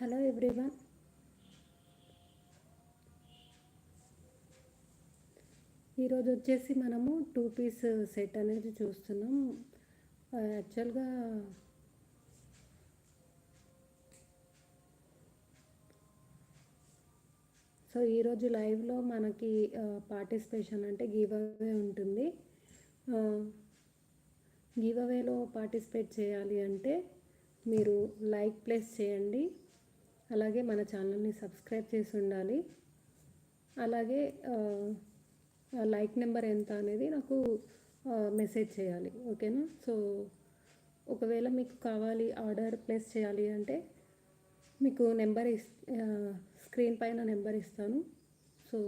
Hello everyone. ఈరోజు వచ్చేసి మనము టూ పీస్ సెట్ అనేది చూస్తున్నాం. యాక్చువల్గా సో ఈరోజు లైవ్లో మనకి పార్టిసిపేషన్ అంటే గివ్ అవే ఉంటుంది. గివ్ అవేలో పార్టిసిపేట్ చేయాలి అంటే మీరు లైక్ ప్లేస్ చేయండి. అలాగే మన ఛానల్ని సబ్స్క్రైబ్ చేసి ఉండాలి. అలాగే లైక్ నెంబర్ ఎంత అనేది నాకు మెసేజ్ చేయాలి. ఓకేనా? సో ఒకవేళ మీకు కావాలి ఆర్డర్ ప్లేస్ చేయాలి అంటే మీకు నెంబర్ ఇస్ స్క్రీన్ పైన నెంబర్ ఇస్తాను. సో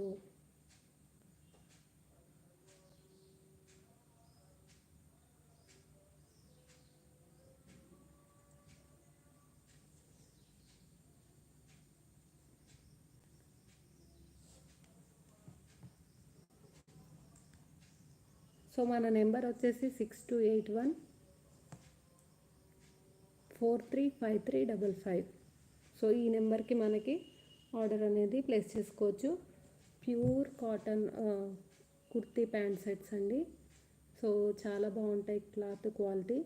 సో మన నెంబర్ వచ్చేసి six two eight one four three five three double five. So ఈ నెంబర్కి మనకి ఆర్డర్ అనేది ప్లేస్ చేసుకోవచ్చు. Pure cotton kurti pant sets అండి. సో చాలా బాగుంటాయి క్లాత్ క్వాలిటీ.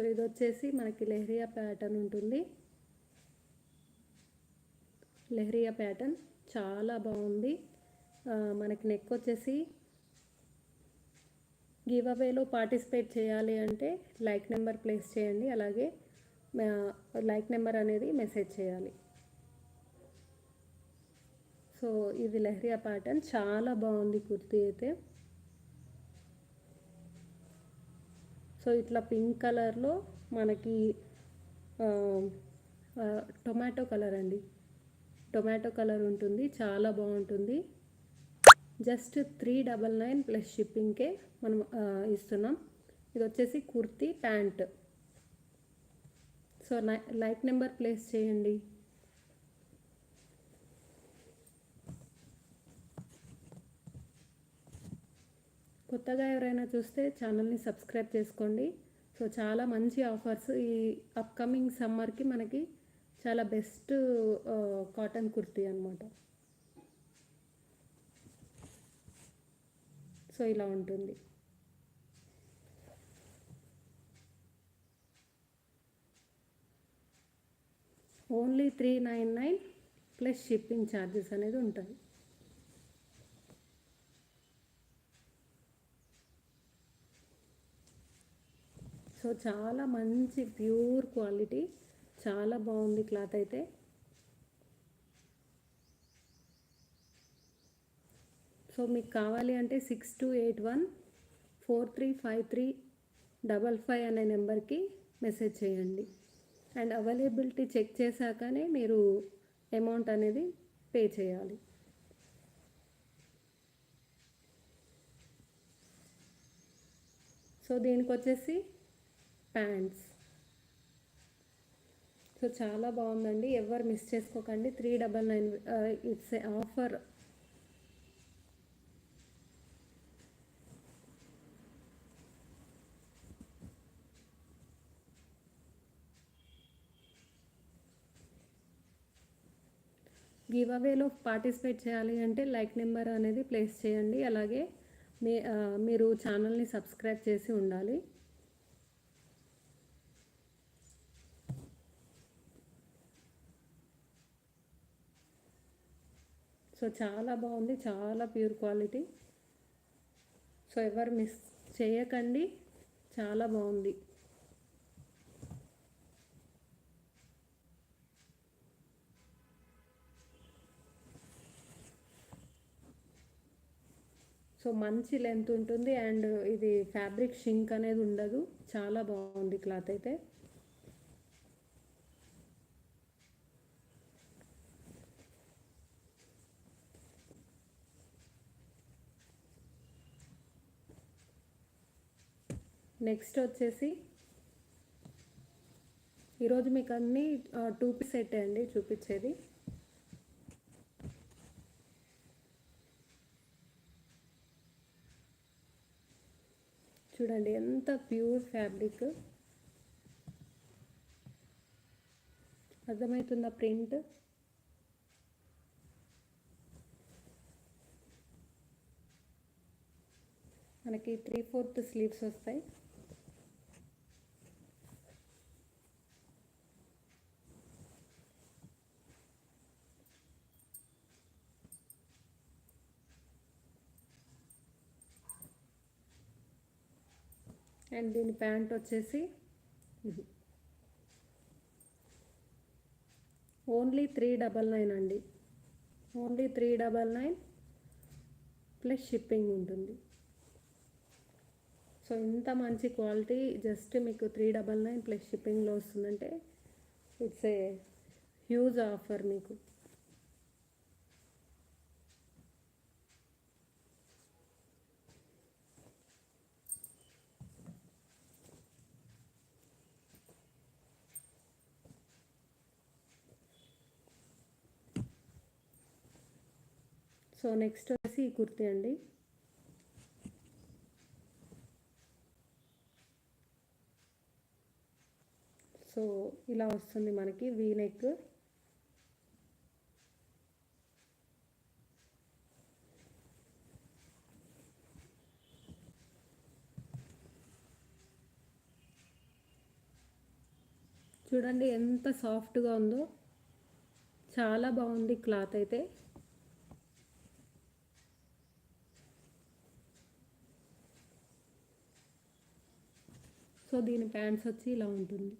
సో ఇది వచ్చేసి మనకి లెహరియా ప్యాటర్న్ ఉంటుంది. లెహరియా ప్యాటర్న్ చాలా బాగుంది. మనకి నెక్ వచ్చేసి గివ్ అవేలో పార్టిసిపేట్ చేయాలి అంటే లైక్ నెంబర్ ప్లేస్ చేయండి. అలాగే లైక్ నెంబర్ అనేది మెసేజ్ చేయాలి. సో ఇది లెహరియా ప్యాటర్న్. చాలా బాగుంది కుర్తీ అయితే. సో ఇట్లా పింక్ కలర్లో మనకి టొమాటో కలర్ అండి. టొమాటో కలర్ ఉంటుంది చాలా బాగుంటుంది. Just three double nine plus షిప్పింగ్కే మనం ఇస్తున్నాం. ఇది వచ్చేసి kurti pant. So like number place చేయండి. కొత్తగా ఎవరైనా చూస్తే ఛానల్ని సబ్స్క్రైబ్ చేసుకోండి. సో చాలా మంచి ఆఫర్స్ ఈ అప్కమింగ్ సమ్మర్కి మనకి చాలా బెస్ట్ కాటన్ కుర్తీ అనమాట సో ఇలా ఉంటుంది. Only three nine nine plus shipping charges అనేది ఉంటుంది సో చాలా మంచి ప్యూర్ క్వాలిటీ. చాలా బాగుంది క్లాత్ అయితే. సో మీకు కావాలి అంటే six two eight one four three five three double five అనే నెంబర్కి మెసేజ్ చేయండి. అండ్ అవైలబిలిటీ చెక్ చేశాకనే మీరు అమౌంట్ అనేది పే చేయాలి. సో దీనికి వచ్చేసి ప్యాంట్స్ సో చాలా బాగుందండి. ఎవరు మిస్ చేసుకోకండి. Three double nine it's a offer give అవేలో participate చేయాలి అంటే లైక్ నెంబర్ అనేది ప్లేస్ చేయండి. అలాగే మీ మీరు ఛానల్ని సబ్స్క్రైబ్ చేసి ఉండాలి. సో చాలా బాగుంది చాలా ప్యూర్ క్వాలిటీ. సో ఎవరు మిస్ చేయకండి చాలా బాగుంది. సో మంచి లెంత్ ఉంటుంది అండ్ ఇది ఫ్యాబ్రిక్ షింక్ అనేది ఉండదు చాలా బాగుంది క్లాత్ అయితే. నెక్స్ట్ వచ్చేసి ఈరోజు మీకు అన్నీ టూ పీస్ సెట్ అండి చూపించేది. చూడండి ఎంత ప్యూర్ ఫ్యాబ్రిక్. అర్థమవుతుందా ప్రింట్? మనకి త్రీ ఫోర్త్ స్లీవ్స్ వస్తాయి. అండ్ దీని ప్యాంట్ వచ్చేసి ఇది. ఓన్లీ త్రీ డబల్ నైన్ అండి. Only three double nine plus shipping ఉంటుంది. సో ఇంత మంచి క్వాలిటీ జస్ట్ మీకు త్రీ డబల్ నైన్ ప్లస్ షిప్పింగ్లో వస్తుందంటే ఇట్స్ ఏ హ్యూజ్ ఆఫర్ మీకు. సో నెక్స్ట్ వచ్చేసి ఈ కుర్తీ అండి. సో ఇలా వస్తుంది మనకి వీ నెక్ చూడండి ఎంత సాఫ్ట్గా ఉందో. చాలా బాగుంది క్లాత్ అయితే. దీని ప్యాంట్స్ వచ్చి ఇలా ఉంటుంది.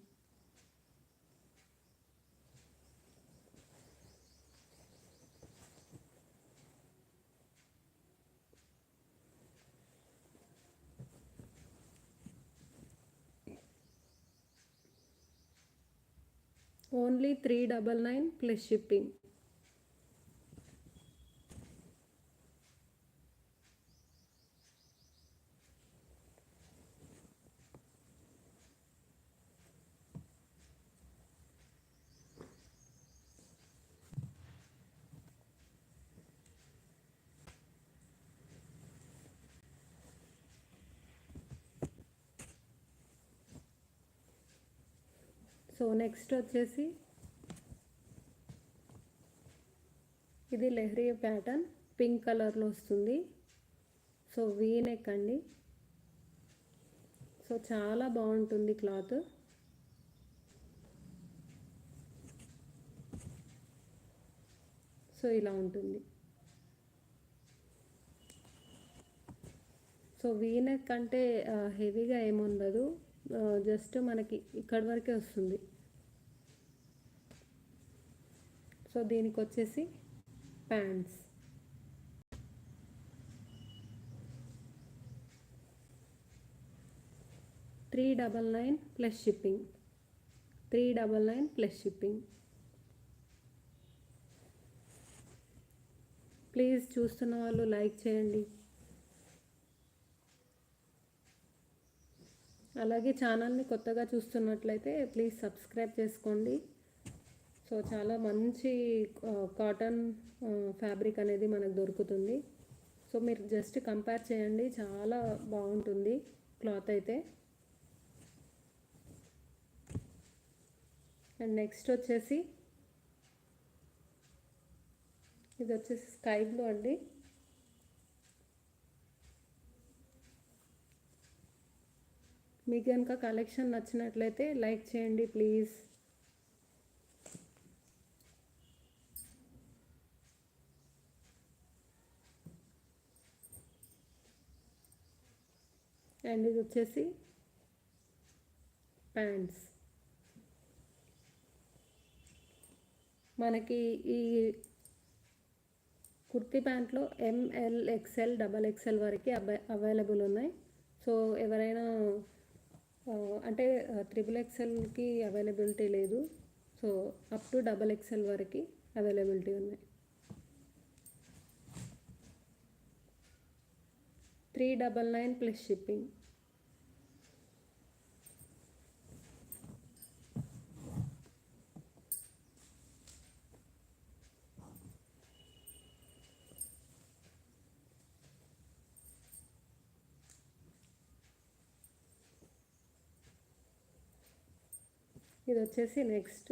Only three double nine plus shipping. So next వచ్చేసి ఇది లెహరీ ప్యాటర్న్. పింక్ కలర్లో వస్తుంది. సో వీ నెక్ అండి. సో చాలా బాగుంటుంది క్లాత్. సో ఇలా ఉంటుంది. సో వీ నెక్ అంటే హెవీగా ఏముండదు. జస్ట్ మనకి ఇక్కడి వరకే వస్తుంది. సో దీనికి వచ్చేసి pants three double nine plus shipping. Three double nine plus shipping. Please చూస్తున్న వాళ్ళు లైక్ చేయండి. అలాగే ఛానల్ని కొత్తగా చూస్తున్నట్లయితే ప్లీజ్ సబ్స్క్రైబ్ చేసుకోండి. సో చాలా మంచి కాటన్ ఫ్యాబ్రిక్ అనేది మనకు దొరుకుతుంది. సో మీరు జస్ట్ కంపేర్ చేయండి చాలా బాగుంటుంది క్లాత్ అయితే. అండ్ నెక్స్ట్ వచ్చేసి ఇది వచ్చేసి స్కై బ్లూ అండి. మీకు కనుక కలెక్షన్ నచ్చినట్లయితే లైక్ చేయండి ప్లీజ్. అండ్ ఇది వచ్చేసి ప్యాంట్స్ మనకి ఈ kurti ప్యాంట్లో M L XL double XL వరకు అవైలబుల్ ఉన్నాయి. సో ఎవరైనా అంటే త్రిబుల్ ఎక్స్ఎల్కి అవైలబిలిటీ లేదు. So up to double XL వరకు అవైలబిలిటీ ఉన్నాయి three double nine plus shipping ఇది వచ్చేసి నెక్స్ట్.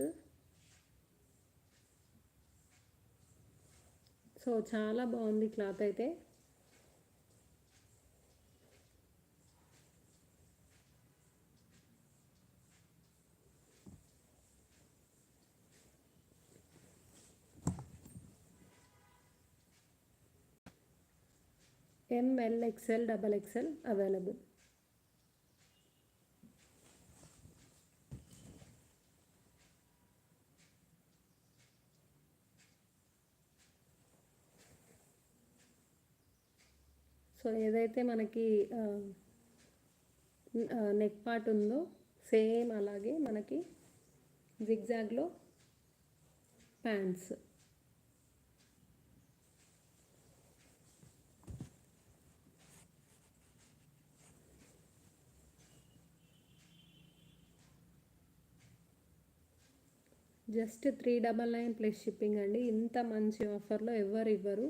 సో చాలా బాగుంది క్లాత్ అయితే. M L XL double XL available so ఏదైతే మనకి నెక్ పార్ట్ ఉందో సేమ్ అలాగే మనకి జిగ్జాగ్లో pants just three double nine plus shipping అండి. ఇంత మంచి ఆఫర్లో ఎవరు ఇవ్వరు.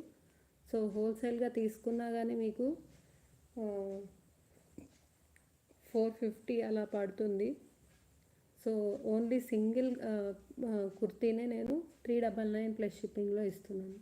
సో హోల్సేల్గా తీసుకున్నా కానీ మీకు ఫోర్ ఫిఫ్టీ అలా పడుతుంది. సో ఓన్లీ సింగిల్ కుర్తీనే నేను త్రీ డబల్ నైన్ ప్లస్ షిప్పింగ్లో ఇస్తున్నాను.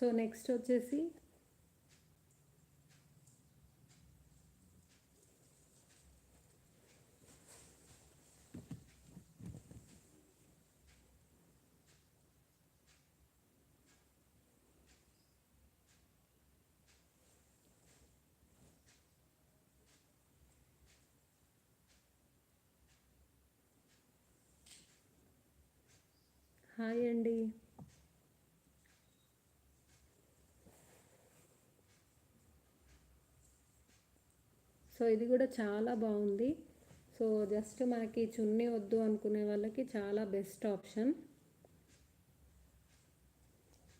సో నెక్స్ట్ వచ్చేసి హాయ్ అండి. సో ఇది కూడా చాలా బాగుంది. సో జస్ట్ మనకి చున్నీ వద్దు అనుకునే వాళ్ళకి చాలా బెస్ట్ ఆప్షన్.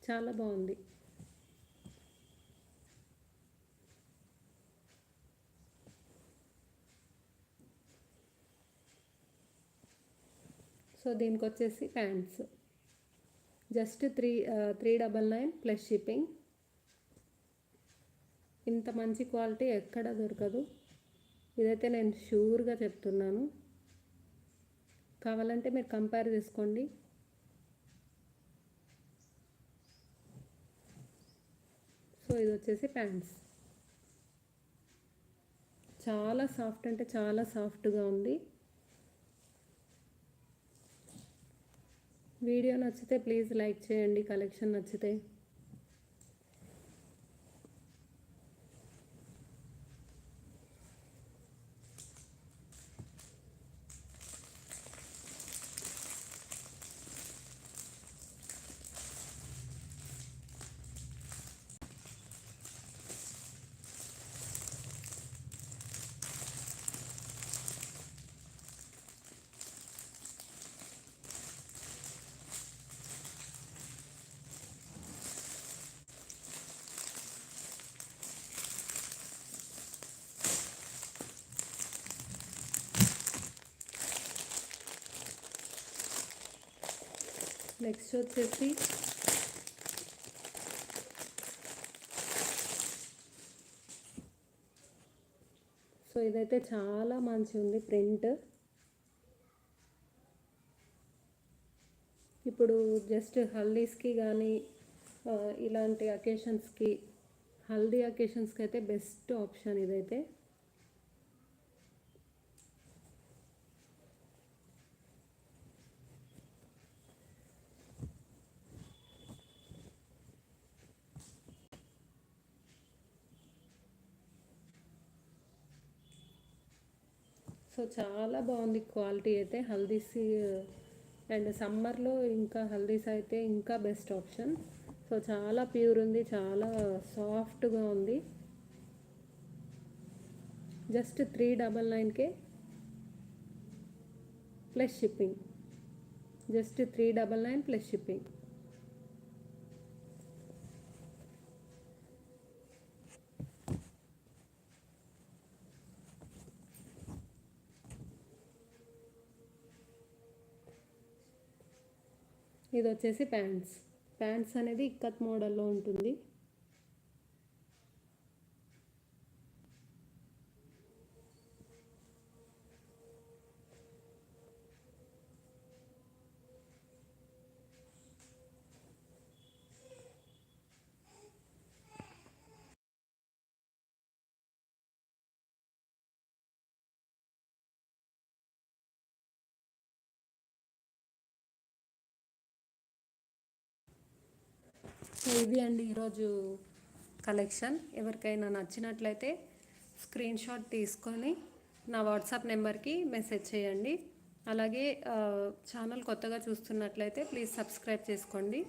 చాలా బాగుంది. సో దీనికి వచ్చేసి pants. Just three three double nine plus shipping. ఇంత మంచి క్వాలిటీ ఎక్కడ దొరకదు. ఇదైతే నేను షూర్గా చెప్తున్నాను. కావాలంటే మీరు కంపేర్ చేసుకోండి. సో ఇది వచ్చేసి ప్యాంట్స్. చాలా సాఫ్ట్ అంటే చాలా సాఫ్ట్గా ఉంది. వీడియో నచ్చితే ప్లీజ్ లైక్ చేయండి. కలెక్షన్ నచ్చితే నెక్స్ట్ వచ్చేసి సో ఇదైతే చాలా మంచి ఉంది ప్రింట్. ఇప్పుడు జస్ట్ హల్దీస్కి కానీ ఇలాంటి అకేషన్స్కి హల్దీ అకేషన్స్కి అయితే బెస్ట్ ఆప్షన్ ఇదైతే. సో చాలా బాగుంది క్వాలిటీ అయితే హల్దీస్ అండ్ సమ్మర్లో ఇంకా హల్దీస్ అయితే ఇంకా బెస్ట్ ఆప్షన్. సో చాలా ప్యూర్ ఉంది చాలా సాఫ్ట్గా ఉంది. Just three double నైన్కే plus shipping. Just three double nine plus shipping. ఇది వచ్చేసి ప్యాంట్స్. ప్యాంట్స్ అనేది ఇక్కత్ మోడల్లో ఉంటుంది. సో ఇది అండి ఈరోజు కలెక్షన్. ఎవరికైనా నచ్చినట్లయితే స్క్రీన్ షాట్ తీసుకొని నా వాట్సాప్ నెంబర్కి మెసేజ్ చేయండి. అలాగే ఛానల్ కొత్తగా చూస్తున్నట్లయితే ప్లీజ్ సబ్స్క్రైబ్ చేసుకోండి.